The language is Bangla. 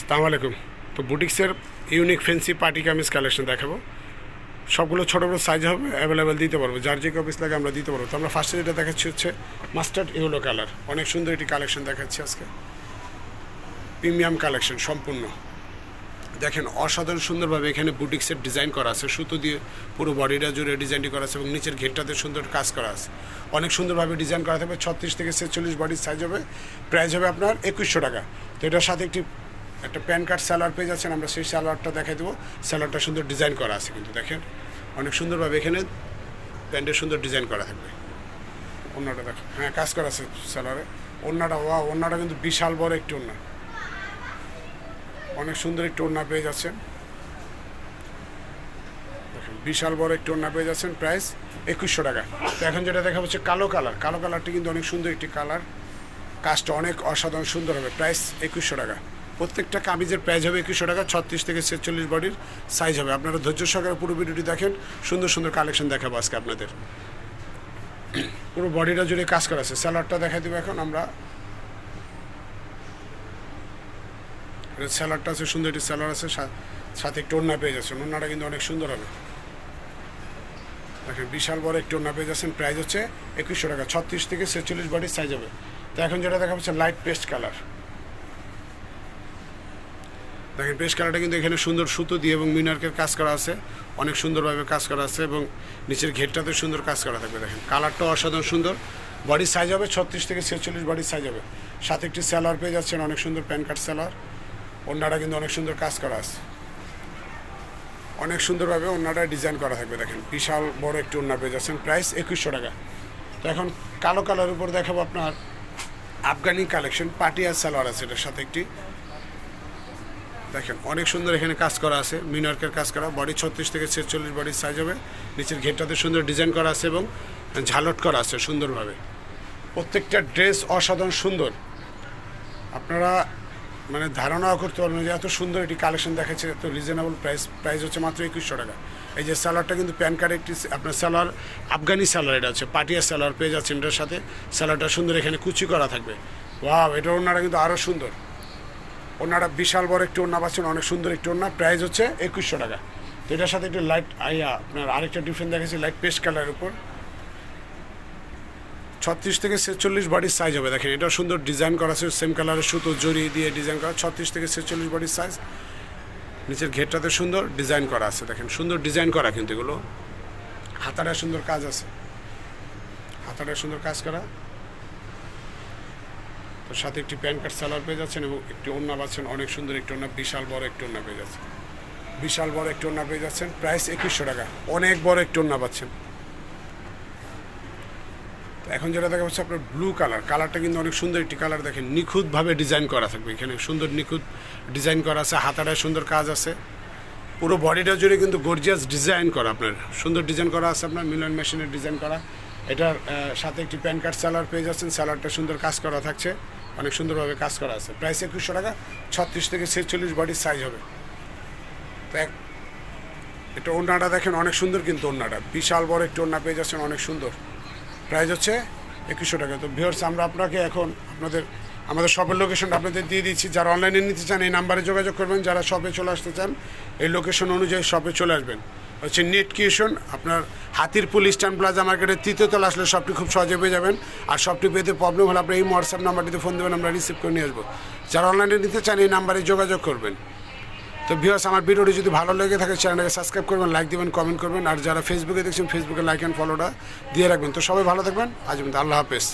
আসসালামু আলাইকুম। তো বুটিক্সের unique fancy party kameez collection দেখাবো। সবগুলো ছোটো বড়ো সাইজ হবে অ্যাভেলেবেল দিতে পারব। যার যে কপিস লাগে আমরা দিতে পারব। তো আমরা ফার্স্টে যেটা দেখাচ্ছি হচ্ছে মাস্টার্ড ইয়েলো কালার অনেক সুন্দর একটি কালেকশন দেখাচ্ছি আজকে। প্রিমিয়াম কালেকশন সম্পূর্ণ। দেখেন, অসাধারণ সুন্দরভাবে এখানে বুটিক্সের ডিজাইন করা আছে। সুতো দিয়ে পুরো বডিটা জুড়ে ডিজাইনটি করা আছে এবং নিচের ঘেরটাতে সুন্দর কাজ করা আছে। অনেক সুন্দরভাবে ডিজাইন করা থাকবে। ছত্রিশ থেকে ছেচল্লিশ বডির সাইজ হবে। প্রাইস হবে আপনার একুশশো টাকা। তো এটার সাথে একটি একটা প্যান কার্ড স্যালার পেয়ে যাচ্ছেন, আমরা সেই স্যালারটা দেখাই দেবো। স্যালারটা সুন্দর ডিজাইন করা আছে কিন্তু দেখেন, অনেক সুন্দরভাবে এখানে প্যান্টের সুন্দর ডিজাইন করা থাকবে। অন্যটা দেখো হ্যাঁ কাজ করা আছে স্যালারে অন্যটা ওয়া অন্যটা কিন্তু বিশাল বড় একটি অন্য অনেক সুন্দর একটি ওড়না পেয়ে যাচ্ছেন। বিশাল বড় একটি ওড়না পেয়ে যাচ্ছেন, প্রাইস একুশশো টাকা। তো এখন যেটা দেখা হচ্ছে কালো কালার। কালো কালারটি কিন্তু অনেক সুন্দর একটি কালার। কাজটা অনেক অসাধারণ সুন্দর হবে, প্রাইস একুশশো টাকা। প্রত্যেকটা কামিজের প্রাইস হবে একুশশো টাকা, ছত্রিশ থেকে ছেচল্লিশ বডির সাইজ হবে। আপনারা ধৈর্য সহকারে পুরো ভিডিওটি দেখেন, সুন্দর সুন্দর কালেকশন দেখাবো আজকে আপনাদের। পুরো বডিটা জুড়ে কাজ করা আছে। স্যালাডটা দেখাই দেবো এখন আমরা। স্যালাডটা আছে, সুন্দর একটি স্যালাড আছে সাথে একটু ওড়না পেয়ে যাচ্ছেন। ওড়নাটা কিন্তু অনেক সুন্দর হবে। দেখেন, বিশাল বড় একটু ওড়না পেয়ে যাচ্ছেন। প্রাইস হচ্ছে একুশশো টাকা, ছত্রিশ থেকে ছেচল্লিশ বডির সাইজ হবে। তো এখন যেটা দেখা হচ্ছে লাইট পেস্ট কালার দেখেন পেস্ট কালারটা কিন্তু এখানে সুন্দর সুতো দিয়ে এবং মিনার্কের কাজ করা আছে। অনেক সুন্দরভাবে কাজ করা আছে এবং নিচের ঘেরটাতে সুন্দর কাজ করা থাকবে, দেখেন। কালারটাও অসাধারণ সুন্দর। বডির সাইজ হবে ছত্রিশ থেকে ছেচল্লিশ বডির সাইজ হবে। সাথে একটি স্যালার পেয়ে যাচ্ছেন, অনেক সুন্দর প্যান কার্ড স্যালার ওনাটা কিন্তু অনেক সুন্দর কাজ করা আছে। অনেক সুন্দরভাবে ওনাটা ডিজাইন করা থাকবে, দেখেন। বিশাল বড় একটি ওনা পেয়ে যাচ্ছেন প্রাইস একুশশো টাকা। তো এখন কালো কালার উপর দেখাবো আপনার আফগানি কালেকশন পাটিয়ার সালোয়ার আছে এটার সাথে একটি। দেখেন, অনেক সুন্দর এখানে কাজ করা আছে, মিনার্কের কাজ করা বডি ছত্রিশ থেকে ছেচল্লিশ বডির সাইজ হবে, নিচের ঘেরটাতে সুন্দর ডিজাইন করা আছে এবং ঝালট করা আছে সুন্দরভাবে। প্রত্যেকটা ড্রেস অসাধারণ সুন্দর। আপনারা মানে ধারণাও করতে পারবেন যে এত সুন্দর একটি কালেকশন দেখাচ্ছে, এত রিজনেবল প্রাইস প্রাইস হচ্ছে মাত্র একুশশো টাকা। এই যে স্যালাডটা কিন্তু প্যান কার্ড একটি আপনার স্যালার আফগানি স্যালার এটা হচ্ছে, পাটিয়া স্যালার পেয়ে যাচ্ছেন এটার সাথে। স্যালাডটা সুন্দর এখানে কুচি করা থাকবে। ওয়াও এটার ওনারা কিন্তু আরও সুন্দর। ওনারা বিশাল বড় একটি ওনা পাচ্ছেন, অনেক সুন্দর একটি ওনা প্রাইস হচ্ছে একুশশো টাকা। তো এটার সাথে একটু লাইট আইয়া আপনার আরেকটা ডিফারেন্ট দেখেছি লাইট পেস্ট কালারের উপর। ছত্রিশ থেকে ছেচল্লিশ বডির সাইজ হবে, দেখেন এটা সুন্দর ডিজাইন করা আছে সেম কালারের সুতো জড়ি দিয়ে ডিজাইন করা, ছত্রিশ থেকে ছেচল্লিশ বডির সাইজ নিচের ঘেরটাতে সুন্দর ডিজাইন করা আছে, দেখেন, সুন্দর ডিজাইন করা কিন্তু এগুলো। হাতাটা সুন্দর কাজ আছে। হাতাটা সুন্দর কাজ করা। সাথে একটি প্যান কার্ড সালোয়ার পেয়ে যাচ্ছেন এবং একটি ওড়না পাচ্ছেন। অনেক সুন্দর একটি ওড়না, বিশাল বড় একটি ওড়না পেয়ে যাচ্ছেন। বিশাল বড় একটি ওড়না পেয়ে যাচ্ছেন। প্রাইস একুশশো টাকা। অনেক বড় একটি ওড়না পাচ্ছেন। এখন যেটা দেখা যাচ্ছে আপনার ব্লু কালার কালারটা কিন্তু অনেক সুন্দর একটি কালার দেখেন। নিখুঁতভাবে ডিজাইন করা থাকবে এখানে। সুন্দর নিখুঁত ডিজাইন করা আছে। হাতাটায় সুন্দর কাজ আছে। পুরো বডিটা জুড়ে কিন্তু গর্জিয়াস ডিজাইন করা আপনার। সুন্দর ডিজাইন করা আছে আপনার। মিলন মেশিনের ডিজাইন করা। এটার সাথে একটি প্যান কার্ড, স্যালার পেয়ে যাচ্ছেন। স্যালারটা সুন্দর কাজ করা থাকছে। অনেক সুন্দরভাবে কাজ করা আছে। প্রাইস একুশশো টাকা। ছত্রিশ থেকে ছেচল্লিশ বডির সাইজ হবে। তো এটা ওড়নাটা দেখেন, অনেক সুন্দর কিন্তু ওড়নাটা। বিশাল বড় একটি ওড়না পেয়ে যাচ্ছেন, অনেক সুন্দর। প্রাইস হচ্ছে একুশশো টাকা। তো ভিওর্স আমরা আপনাকে এখন আপনাদের আমাদের শপের লোকেশনটা আপনাদের দিয়ে দিচ্ছি। যারা অনলাইনে নিতে চান, এই নাম্বারে যোগাযোগ করবেন। যারা শপে চলে আসতে চান, এই লোকেশন অনুযায়ী শপে চলে আসবেন। হচ্ছে নেট কিউশন আপনার হাতিরপুল ইস্টার্ন প্লাজা মার্কেটের তৃতীয় তলা আসলে শপটি খুব সহজে পেয়ে যাবেন। আর শপটি পেতে প্রবলেম হলে আপনার এই হোয়াটসঅ্যাপ নাম্বারটিতে ফোন দেবেন, আমরা রিসিভ করে নিয়ে আসব। যারা অনলাইনে নিতে চান, এই নাম্বারে যোগাযোগ করবেন। তো ভিউয়ার্স আমার ভিডিওটি যদি ভালো লেগে থাকে চ্যানেলটাকে সাবস্ক্রাইব করবেন লাইক দেবেন কমেন্ট করবেন। আর যারা ফেসবুকে দেখছেন ফেসবুকে লাইক অ্যান্ড ফলোটা দিয়ে রাখবেন। তো সবাই ভালো থাকবেন। আজ আল্লাহ হাফেজ।